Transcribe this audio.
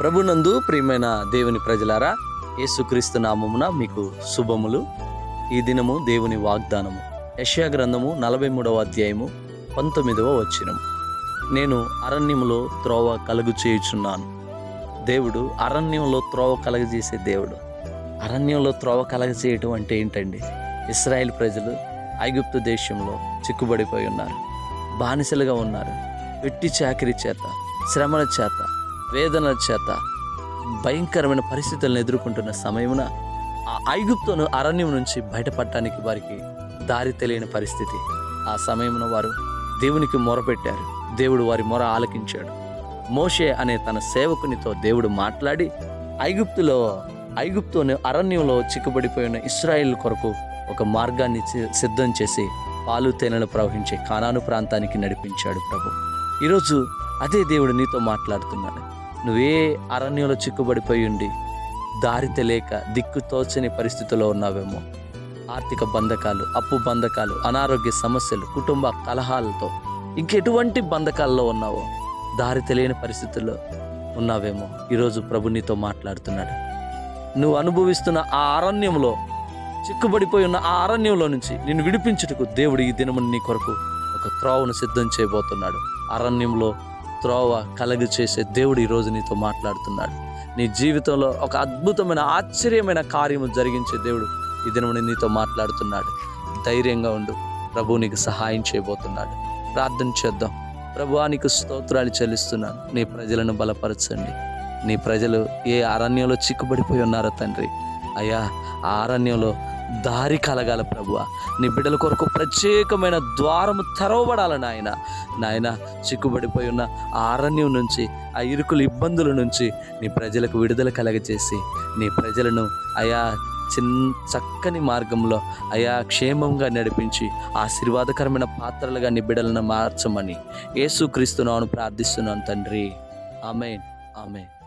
ప్రభునందు ప్రియమైన దేవుని ప్రజలారా యేసుక్రీస్తు నామమున మీకు శుభములు. ఈ దినము దేవుని వాగ్దానము. యష్యా గ్రంథము నలభై మూడవ అధ్యాయము పంతొమ్మిదవ వచ్చినము నేను అరణ్యములో త్రోవ కలుగు చేయుచున్నాను దేవుడు అరణ్యంలో త్రోవ కలగజేసే దేవుడు. అరణ్యంలో త్రోవ కలగజేయటం అంటే ఏంటండి? ఇస్రాయేల్ ప్రజలు ఐగుప్తు దేశంలో చిక్కుబడిపోయి ఉన్నారు. బానిసలుగా ఉన్నారు. వెట్టి చాకిరి చేత శ్రమల చేత వేదనల చేత భయంకరమైన పరిస్థితులను ఎదుర్కొంటున్న సమయమున ఆ ఐగుప్తును అరణ్యం నుంచి బయటపడటానికి వారికి దారి తెలియని పరిస్థితి. ఆ సమయమున వారు దేవునికి మొరపెట్టారు. దేవుడు వారి మొర ఆలకించాడు. మోషే అనే తన సేవకునితో దేవుడు మాట్లాడి ఐగుప్తులో ఐగుప్తుని అరణ్యంలో చిక్కుబడిపోయిన ఇస్రాయిల్ కొరకు ఒక మార్గాన్ని సిద్ధం చేసి పాలు తేనెలు ప్రవహించే కానాను ప్రాంతానికి నడిపించాడు ప్రభు. ఈరోజు అదే దేవుడు నీతో మాట్లాడుతున్నాడు. నువ్వే అరణ్యంలో చిక్కుబడిపోయి ఉండి దారి తెలియక దిక్కు తోచని పరిస్థితిలో ఉన్నావేమో. ఆర్థిక బంధకాలు అప్పు బంధకాలు అనారోగ్య సమస్యలు కుటుంబ కలహాలతో ఇంకెటువంటి బంధకాల్లో ఉన్నావో దారి తెలియని పరిస్థితుల్లో ఉన్నావేమో ఈరోజు ప్రభు నీతో మాట్లాడుతున్నాడు. నువ్వు అనుభవిస్తున్న ఆ అరణ్యంలో చిక్కుబడిపోయి ఉన్న ఆ అరణ్యంలో నుంచి నిన్ను విడిపించుటకు దేవుడు ఈ దినము నీ కొరకు ఒక త్రోవను సిద్ధం చేయబోతున్నాడు. అరణ్యంలో త్రోవ కలగ చేసే దేవుడు ఈరోజు నీతో మాట్లాడుతున్నాడు. నీ జీవితంలో ఒక అద్భుతమైన ఆశ్చర్యమైన కార్యము జరిగించే దేవుడు ఈ దినముని నీతో మాట్లాడుతున్నాడు. ధైర్యంగా ఉండు. ప్రభు నీకు సహాయం చేయబోతున్నాడు. ప్రార్థన చేద్దాం. ప్రభువానికి స్తోత్రాలు చెల్లిస్తున్నాను. నీ ప్రజలను బలపరచండి. నీ ప్రజలు ఏ అరణ్యంలో చిక్కుబడిపోయి ఉన్నారో తండ్రి. అయ్యా ఆ అరణ్యంలో దారి కలగాల ప్రభువ నీ బిడ్డల కొరకు ప్రత్యేకమైన ద్వారము తెరవబడాలని ఆయన నాయన చిక్కుబడిపోయి ఉన్న ఆ అరణ్యం నుంచి ఆ ఇరుకుల ఇబ్బందుల నుంచి నీ ప్రజలకు విడుదల కలగజేసి నీ ప్రజలను అయా చిన్ చక్కని మార్గంలో అయా క్షేమంగా నడిపించి ఆశీర్వాదకరమైన పాత్రలుగా నీ బిడ్డలను మార్చమని యేసుక్రీస్తునాను ప్రార్థిస్తున్నాను తండ్రి. ఆమెన్. ఆమెన్.